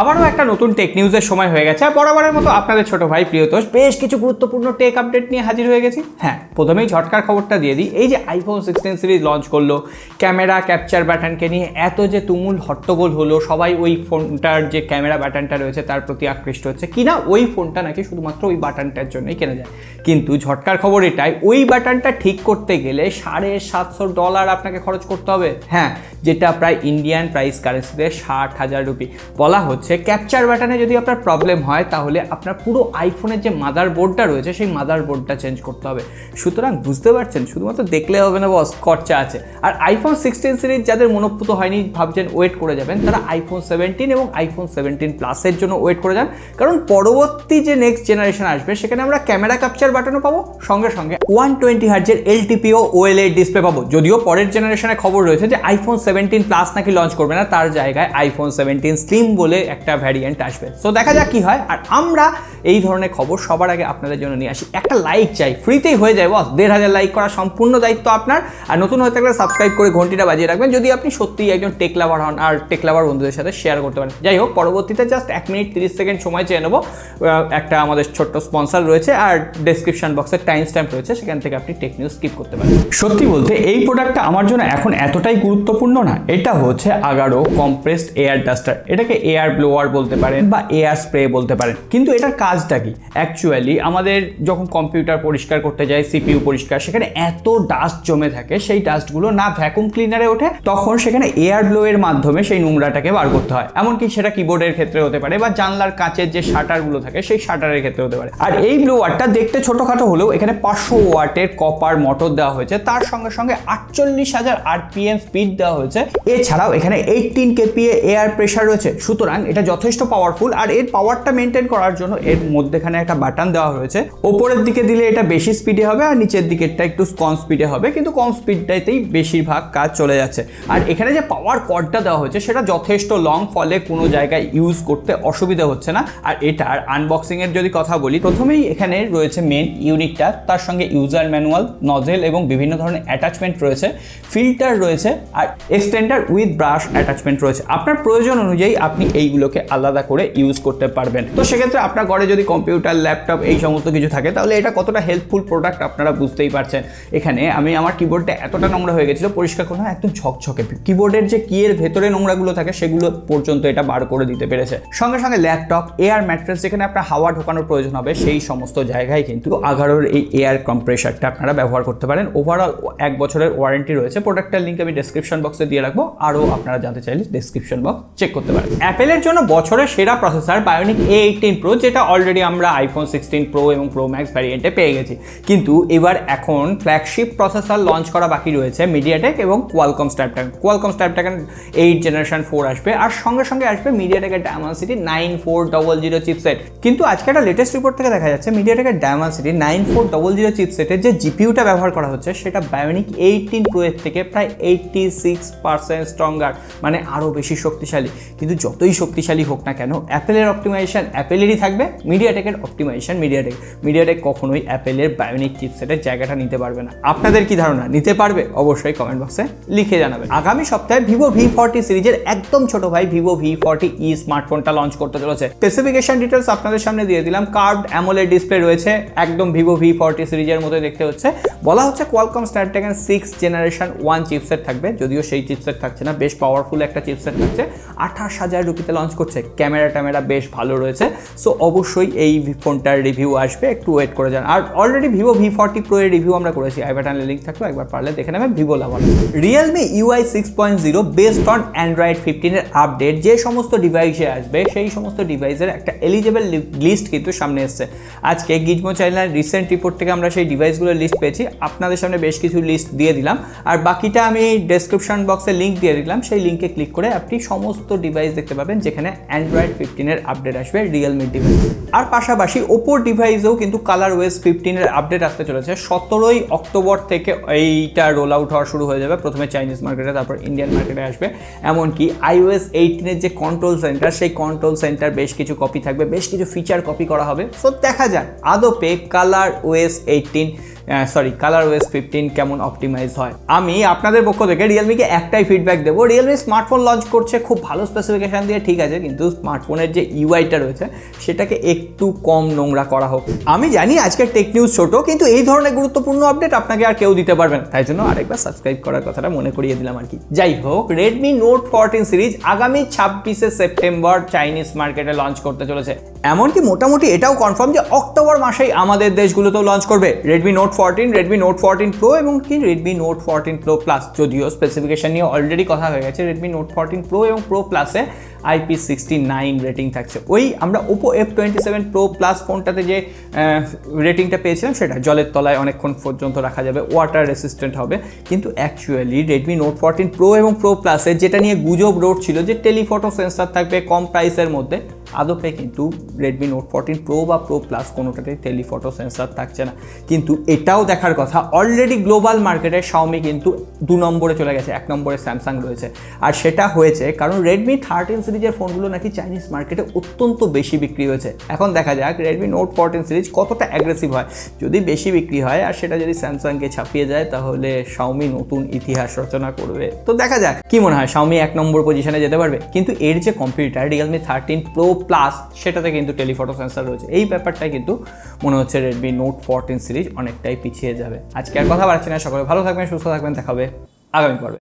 আবারও একটা নতুন টেক নিউজের সময় হয়ে গেছে। আর বরাবরের মতো আপনাদের ছোট ভাই প্রিয়তোষ বেশ কিছু গুরুত্বপূর্ণ টেক আপডেট নিয়ে হাজির হয়ে গেছি। হ্যাঁ প্রথমেই ঝটকার খবরটা দিয়ে দিই। এই যে আইফোন সিক্সটিন সিরিজ লঞ্চ করল ক্যামেরা ক্যাপচার ব্যাটানকে নিয়ে এত যে তুমুল হট্টগোল হলো, সবাই ওই ফোনটার যে ক্যামেরা ব্যাটানটা রয়েছে তার প্রতি আকৃষ্ট হচ্ছে। কিনা ওই ফোনটা নাকি শুধুমাত্র ওই বাটনটার জন্যই কেনা যায়। কিন্তু ঝটকার খবর এটাই, ওই বাটনটা ঠিক করতে গেলে সাড়ে সাতশো ডলার আপনাকে খরচ করতে হবে। হ্যাঁ যেটা প্রায় ইন্ডিয়ান প্রাইস কারেন্সিতে ষাট হাজার রুপি বলা হচ্ছে ক্যাপচার বাটনে যদি আপনার প্রবলেম হয়, তাহলে আপনার পুরো আইফোনের যে মাদার বোর্ডটা রয়েছে, সেই মাদার বোর্ডটা চেঞ্জ করতে হবে। সুতরাং বুঝতে পারছেন, শুধুমাত্র দেখলে হবে না, বস, খরচা আছে। আর আইফোন সিক্সটিন সিরিজ যাদের মনোপ্রুত হয়নি, ভাবছেন ওয়েট করে যাবেন, তারা আইফোন সেভেন্টিন এবং আইফোন সেভেন্টিন প্লাসের জন্য ওয়েট করে যান। কারণ পরবর্তী যে নেক্সট জেনারেশন আসবে, সেখানে আমরা ক্যামেরা ক্যাপচার বাটনও পাবো, সঙ্গে সঙ্গে ওয়ান টোয়েন্টি হার্জের এলটিপিও ওএলএ ডিসপ্লে পাবো। যদিও পরের জেনারেশনে খবর রয়েছে যে আইফোন সেভেন্টিন প্লাস নাকি লঞ্চ করবে না, তার জায়গায় আইফোন সেভেন্টিন স্লিম বলে একটা ভ্যারিয়েন্ট আসবে। সো দেখা যাক কি হয়। আর আমরা এই ধরনের খবর সবার আগে আপনাদের জন্য নিয়ে আসি। একটা লাইক চাই। ফ্রিতেই হয়ে যায় বস দেড় হাজার লাইক করা সম্পূর্ণ দায়িত্ব আপনার। আর নতুন হয়ে থাকলে সাবস্ক্রাইব করে ঘন্টিটা বাজিয়ে রাখবেন। যদি আপনি সত্যিই একজন টেক লাভার হন আর টেক লাভার বন্ধুদের সাথে শেয়ার করতে পারেন। যাই হোক, পরবর্তীতে জাস্ট এক মিনিট তিরিশ সেকেন্ড সময় চেয়ে নেব। একটা আমাদের ছোট্ট স্পন্সর রয়েছে আর ডেসক্রিপশন বক্সে টাইম স্ট্যাম্প রয়েছে। সেখান থেকে আপনি টেক নিউজ স্কিপ করতে পারেন। সত্যি বলতে, এই প্রোডাক্টটা আমার জন্য এখন এতটাই গুরুত্বপূর্ণ না। এটা হচ্ছে আগারো কম্প্রেসড এয়ার ডাস্টার এটাকে এয়ার ব্লোয়ার বলতে পারেন বা এয়ার স্প্রে বলতে পারেন। কিন্তু এটার কাজটা কি? অ্যাকচুয়ালি আমাদের যখন কম্পিউটার পরিষ্কার করতে যাই সিপিইউ পরিষ্কার সেখানে এত ডাস্ট জমে থাকে সেই ডাস্টগুলো না ভ্যাকুম ক্লিনারে ওঠে তখন সেখানে এয়ার ব্লোয়ের মাধ্যমে সেই নোংরাটাকে বার করতে হয়। এমনকি সেটা কিবোর্ডের ক্ষেত্রে হতে পারে বা জানলার কাঁচের যে শাটারগুলো থাকে সেই শাটারের ক্ষেত্রে হতে পারে। আর এই ব্লোয়ারটা দেখতে ছোটখাটো হলেও এখানে পাঁচশো ওয়াটের কপার মোটর দেওয়া হয়েছে। তার সঙ্গে সঙ্গে আটচল্লিশ হাজার আরপিএম স্পিড দেওয়া হয়েছে। এছাড়াও এখানে এইটিন কেপিএ এয়ার প্রেশার রয়েছে। সুতরাং এটা যথেষ্ট পাওয়ারফুল আর এর পাওয়ারটা মেনটেন করার জন্য এর মধ্যেখানে একটা বাটন দেওয়া হয়েছে। ওপরের দিকে দিলে এটা বেশি স্পিডে হবে আর নিচের দিকেরটা একটু কম স্পিডে হবে, কিন্তু কম স্পিডটাতেই বেশিরভাগ কাজ চলে যাচ্ছে। আর এখানে যে পাওয়ার কর্ডটা দেওয়া হয়েছে, সেটা যথেষ্ট লং ফলে কোনো জায়গায় ইউজ করতে অসুবিধা হচ্ছে না। আর এটার আনবক্সিং এর যদি কথা বলি, প্রথমেই এখানে রয়েছে মেন ইউনিটটা তার সঙ্গে ইউজার ম্যানুয়াল নজেল এবং বিভিন্ন ধরনের অ্যাটাচমেন্ট রয়েছে ফিল্টার রয়েছে, আর এক্সটেন্ডার উইথ ব্রাশ অ্যাটাচমেন্ট রয়েছে। আপনার প্রয়োজন অনুযায়ী আপনি এইগুলোকে আলাদা করে ইউজ করতে পারবেন। তো সেক্ষেত্রে আপনার ঘরে যদি কম্পিউটার ল্যাপটপ এই সমস্ত কিছু থাকে, তাহলে এটা কতটা হেল্পফুল প্রোডাক্ট আপনারা বুঝতেই পারছেন। এখানে আমি আমার কিবোর্ডটা এতটা নোংরা হয়ে গেছিল, পরিষ্কার করলাম, একদম ঝকঝকে। কিবোর্ডের যে কিয়ের ভেতরে নোংরাগুলো থাকে, সেগুলো পর্যন্ত এটা বার করে দিতে পেরেছে। সঙ্গে সঙ্গে ল্যাপটপ এয়ার ম্যাট্রেস যেখানে আপনার হাওয়া ঢোকানোর প্রয়োজন হবে, সেই সমস্ত জায়গায় কিন্তু আগারোর এই এয়ার কম্প্রেসারটা আপনারা ব্যবহার করতে পারেন। ওভারঅল এক বছরের ওয়ারেন্টি রয়েছে। প্রোডাক্টের লিঙ্ক আমি ডেসক্রিপশন বক্সে দিয়ে রাখব। আরও আপনারা জানতে চাইলে ডেসক্রিপশন বক্স চেক করতে পারেন। অ্যাপেলের জন্য বছরের সেরা processor bionic A eighteen pro যেটা অলরেডি আমরা আইফোন সিক্সটিন প্রো এবং প্রো ম্যাক্স ভ্যারিয়েন্টে পেয়ে গেছি। কিন্তু এবার এখন ফ্ল্যাগশিপ প্রসেসর লঞ্চ করা বাকি রয়েছে মিডিয়াটেক এবং Qualcomm Snapdragon Qualcomm Snapdragon eight generation four আসবে আর সঙ্গে সঙ্গে আসবে মিডিয়াটেকের Dimensity nine four double zero chipset কিন্তু আজকে একটা লেটেস্ট রিপোর্ট থেকে দেখা যাচ্ছে মিডিয়াটেকের Dimensity nine four double zero চিপসেটের যে জিপিউটা ব্যবহার করা হচ্ছে, সেটা বায়োনিক এইটিন প্রো এর থেকে প্রায় এইটটি সিক্স পার্সেন্ট স্ট্রঙ্গার মানে আরও বেশি শক্তিশালী। কিন্তু যতই শক্তিশালী হোক না কেন, অ্যাপেলের অপটিমাইজেশন অ্যাপেলেরই থাকবে মিডিয়াটেকের অপটিমাইজেশন মিডিয়াটেক মিডিয়াটেক কখনোই অ্যাপেলের বায়োনিক চিপসেটের জায়গাটা নিতে পারবে না। আপনাদের কি ধারণা, নিতে পারবে? অবশ্যই কমেন্ট বক্সে লিখে জানাবেন। আগামী সপ্তাহে ভিভো ভি ফর্টি সিরিজের একদম ছোট ভাই ভিভো ভি ফর্টি ই স্মার্টফোনটা লঞ্চ করতে চলেছে। স্পেসিফিকেশন ডিটেলস আপনাদের সামনে দিয়ে দিলাম। কার্ভড অ্যামোলেড ডিসপ্লে রয়েছে, একদম ভিভো ভি ফর্টি সিরিজের মতো দেখতে হচ্ছে। বলা হচ্ছে Qualcomm Snapdragon six generation one chipset থাকবে, যদিও সেই চিপসেট থাকছে না, বেশ পাওয়ারফুল একটা চিপসেট থাকছে। আঠাশ হাজার রুপিতে লঞ্চ করছে, ক্যামেরা ট্যামেরা বেশ ভালো রয়েছে। সো অবশ্যই এই ফোনটার রিভিউ আসবে, একটু ওয়েট করে যান। আর already Vivo V forty pro এর রিভিউ আমরা করেছি আই বাটনের লিঙ্ক থাকল, একবার পারলে দেখে নেবেন Vivo lover Realme UI six point zero based on Android ফিফটিনের update যে সমস্ত ডিভাইসে আসবে, সেই সমস্ত ডিভাইসের একটা এলিজেবল লিস্ট কিন্তু সামনে এসছে। আজকে গিজমো চ্যানেলের রিসেন্ট রিপোর্ট থেকে আমরা সেই ডিভাইসগুলোর লিস্ট পেয়েছি, আপনাদের সামনে বেশ কিছু লিস্ট দিয়ে দিলাম। আর বাকিটা আমি ডেসক্রিপশন বক্সে লিঙ্ক দিয়ে দিলাম, সেই লিঙ্কে ক্লিক করে আপনি সমস্ত ডিভাইস দেখতে পাবেন যেখানে অ্যান্ড্রয়েড ফিফটিনের আপডেট আসবে রিয়েলমি ডিভাইস আর পাশাপাশি ওপোর ডিভাইসেও কিন্তু কালার ওয়েস ফিফটিনের আপডেট আসতে চলেছে। সতেরোই অক্টোবর থেকে এইটা রোল আউট হওয়া শুরু হয়ে যাবে। প্রথমে চাইনিজ মার্কেটে তারপর ইন্ডিয়ান মার্কেটে আসবে। এমনকি আইওএস এইটিনের যে কন্ট্রোল সেন্টার সেই কন্ট্রোল সেন্টার বেশ কিছু কপি থাকবে। বেশ কিছু ফিচার কপি করা হবে। সো দেখা যাক। আদপে ColorOS eighteen sorry ColorOS fifteen কেমন অপটিমাইজ হয়? আমি আপনাদের পক্ষ থেকে রিয়েলমিকে একটাই ফিডব্যাক দেবো। রিয়েলমি স্মার্টফোন লঞ্চ করছে খুব ভালো স্পেসিফিকেশান দিয়ে, ঠিক আছে, কিন্তু স্মার্টফোনের যে ইউআইটা রয়েছে, সেটাকে একটু কম নোংরা করা হোক। আমি জানি আজকের টেক নিউজ ছোট, কিন্তু এই ধরনের গুরুত্বপূর্ণ আপডেট আপনাকে আর কেউ দিতে পারবেন না। তাই জন্য আরেকবার সাবস্ক্রাইব করার কথাটা মনে করিয়ে দিলাম আর কি। যাই হোক রেডমি নোট ফোরটিন সিরিজ আগামী ছাব্বিশে সেপ্টেম্বর চাইনিজ মার্কেটে লঞ্চ করতে চলেছে। এমনকি মোটামুটি এটাও কনফার্ম যে অক্টোবর মাসেই আমাদের দেশগুলোতেও লঞ্চ করবে Redmi Note fourteen Redmi Note fourteen pro এবং কি? Redmi Note fourteen pro plus যদিও স্পেসিফিকেশন নিয়ে অলরেডি কথা হয়ে গেছে রেডমি নোট ফোরটিন প্রো এবং প্রো প্লাসে আইপি সিক্সটি নাইন রেটিং থাকছে। ওই আমরা Oppo F twenty seven pro plus ফোনটাতে যে রেটিংটা পেয়েছিলাম সেটা জলের তলায় অনেকক্ষণ পর্যন্ত রাখা যাবে ওয়াটার রেসিস্ট্যান্ট হবে। কিন্তু actually Redmi Note fourteen pro এবং প্রো প্লাসে যেটা নিয়ে গুজব রোড ছিল যে টেলিফটো সেন্সার থাকবে কম প্রাইসের মধ্যে আদপে কিন্তু রেডমি নোট ফোরটিন প্রো বা প্রো প্লাস কোনোটাতেই টেলিফটো সেন্সার থাকছে না। কিন্তু এটাও দেখার কথা অলরেডি গ্লোবাল মার্কেটে শাওমি কিন্তু দু নম্বরে চলে গেছে, এক নম্বরে স্যামসাং রয়েছে। আর সেটা হয়েছে, কারণ রেডমি থার্টিন সিরিজের ফোনগুলো নাকি চাইনিজ মার্কেটে অত্যন্ত বেশি বিক্রি হয়েছে। এখন দেখা যাক রেডমি নোট ফোরটিন সিরিজ কতটা অ্যাগ্রেসিভ হয়। যদি বেশি বিক্রি হয় আর সেটা যদি স্যামসাংকে ছাপিয়ে যায়, তাহলে শাওমি নতুন ইতিহাস রচনা করবে। তো দেখা যাক, কি মনে হয় শাওমি এক নম্বর পজিশনে যেতে পারবে? কিন্তু এর যে computer Realme thirteen pro plus সেটাতে কিন্তু টেলিফটো সেন্সার রয়েছে। এই ব্যাপারটাই কিন্তু মনে হচ্ছে রেডমি নোট ফোরটিন সিরিজ অনেকটাই পিছিয়ে যাবে। আজকে আর কথা বাড়ছে না, সকলে ভালো থাকবেন, সুস্থ থাকবেন দেখাবে আগামী পর্বে।